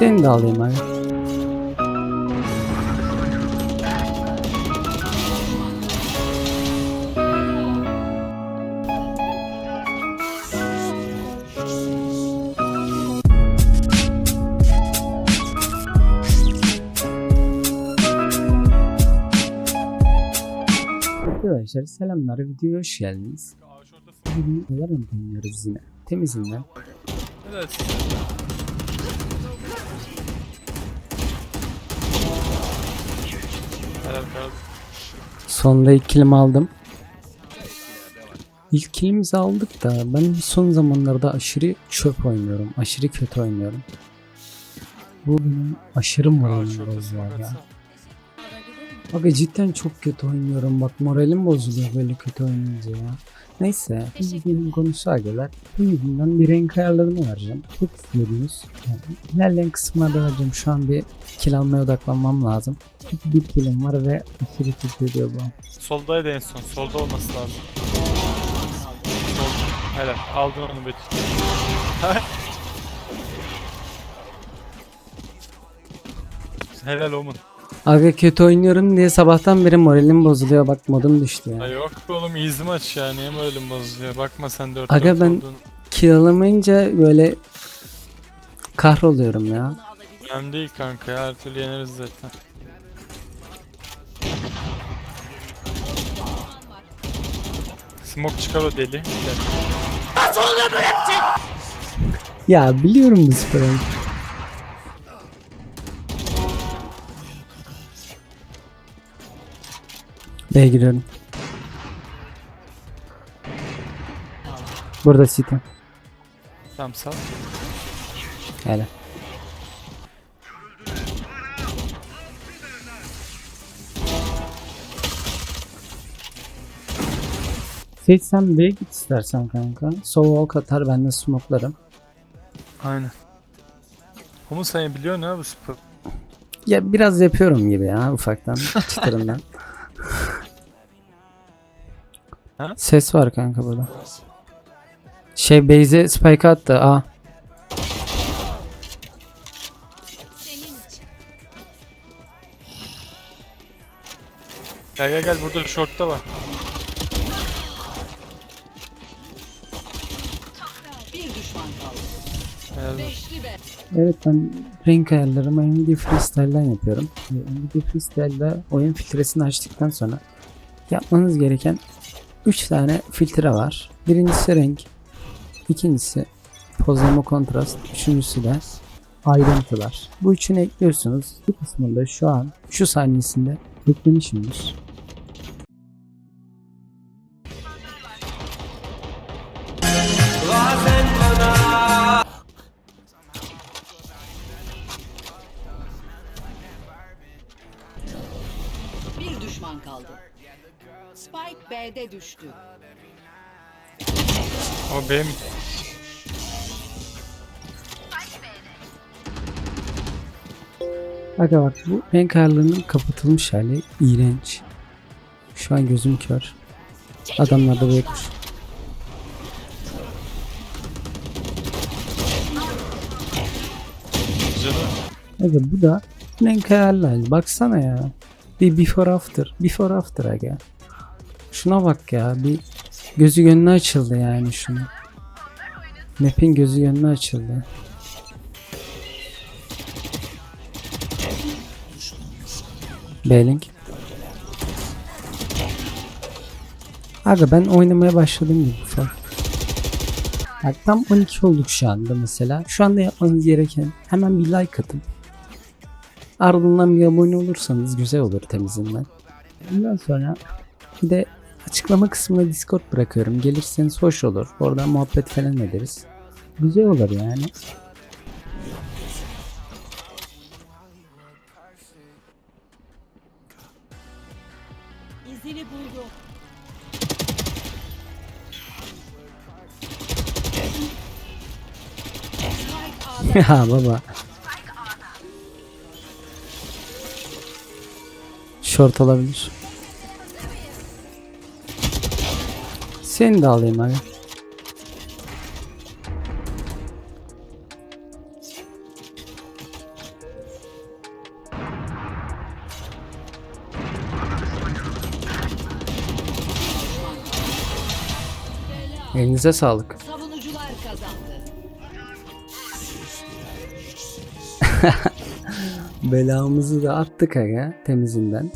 Seni de alayım abi. Arkadaşlar selamlar videoya hoş geldiniz. Bugün neler oynuyoruz yine. Temizinden. Evet. Sonunda ilk kilimi aldım. İlk kilimizi aldık da ben son zamanlarda aşırı çöp oynuyorum. Aşırı kötü oynuyorum. Bu benim aşırı moralim bozuyor ya. Aga cidden çok kötü oynuyorum. Bak moralim bozuluyor böyle kötü oynayınca ya. Neyse. Bu videonun konusu agalar. Bu yüzden bir renk ayarlarını vereceğim. Çok istiyordunuz. Yani ilerleyen kısımlarda vereceğim. Şu an bir kill almaya odaklanmam lazım. Çünkü bir killim var ve aşırı kötü ediyor bu. Soldaydı en son. Solda olması lazım. Sol. Helal. Aldın onu Betül. Helal Omun. Aga kötü oynuyorum diye sabahtan beri moralim bozuluyor. Bak modum düştü ya. Ya yok be oğlum easy maç ya. Niye moralim bozuluyor? Bakma sen 4 Aga ben- Kill alamayınca böyle kahroluyorum ya. Önemli değil kanka ya. Her türlü yeneriz zaten. Smoke çıkar o deli. Ya biliyorum bu sporu. B'ye giriyorum. Burada City. Tamam sal. Hele. Seç sen B'ye git istersen kanka. Sol walk atar ben de smoklarım. Aynen. Omun sen biliyorsun ha bu spor. Ya biraz yapıyorum gibi ya ufaktan çıtırından. Ha? Ses var kanka burada. Şey Beyze spike attı. Aa. Gel gel gel burada shortta var. Evet ben renk ayarlarımı Nvidia Freestyle'dan yapıyorum. Ee, Nvidia Freestyle'da oyun filtresini açtıktan sonra yapmanız gereken 3 tane filtre var. Birincisi renk, ikincisi pozlama kontrast, üçüncüsü de ayrıntılar. Bu üçünü ekliyorsunuz. Bu kısmında şu an şu saniyesinde eklemişimdir. B'de düştü. O benim. Aga bak bu renk ayarlarının kapatılmış hali iğrenç. Şu an gözüm kör. Adamlar da. Canım. Aga bu da renk ayarlı hali. Baksana ya. Bir before after. Before after aga. Şuna bak ya. Bir gözü gönlü açıldı yani şunu. Map'in gözü gönlü açıldı. B-Link. Aga ben oynamaya başladım gibi ufak. Bak tam 12 olduk şu anda mesela. Şu anda yapmanız gereken hemen bir like atıp ardından bir abone olursanız güzel olur temizinden. Ondan sonra bir de açıklama kısmına Discord bırakıyorum. Gelirseniz hoş olur. Oradan muhabbet falan ederiz. Güzel olur yani. İzini buldu. Ya baba. Short olabilir. Seni de alayım abi. Elinize sağlık. Savunucular kazandı. Belamızı da attık aga temizinden.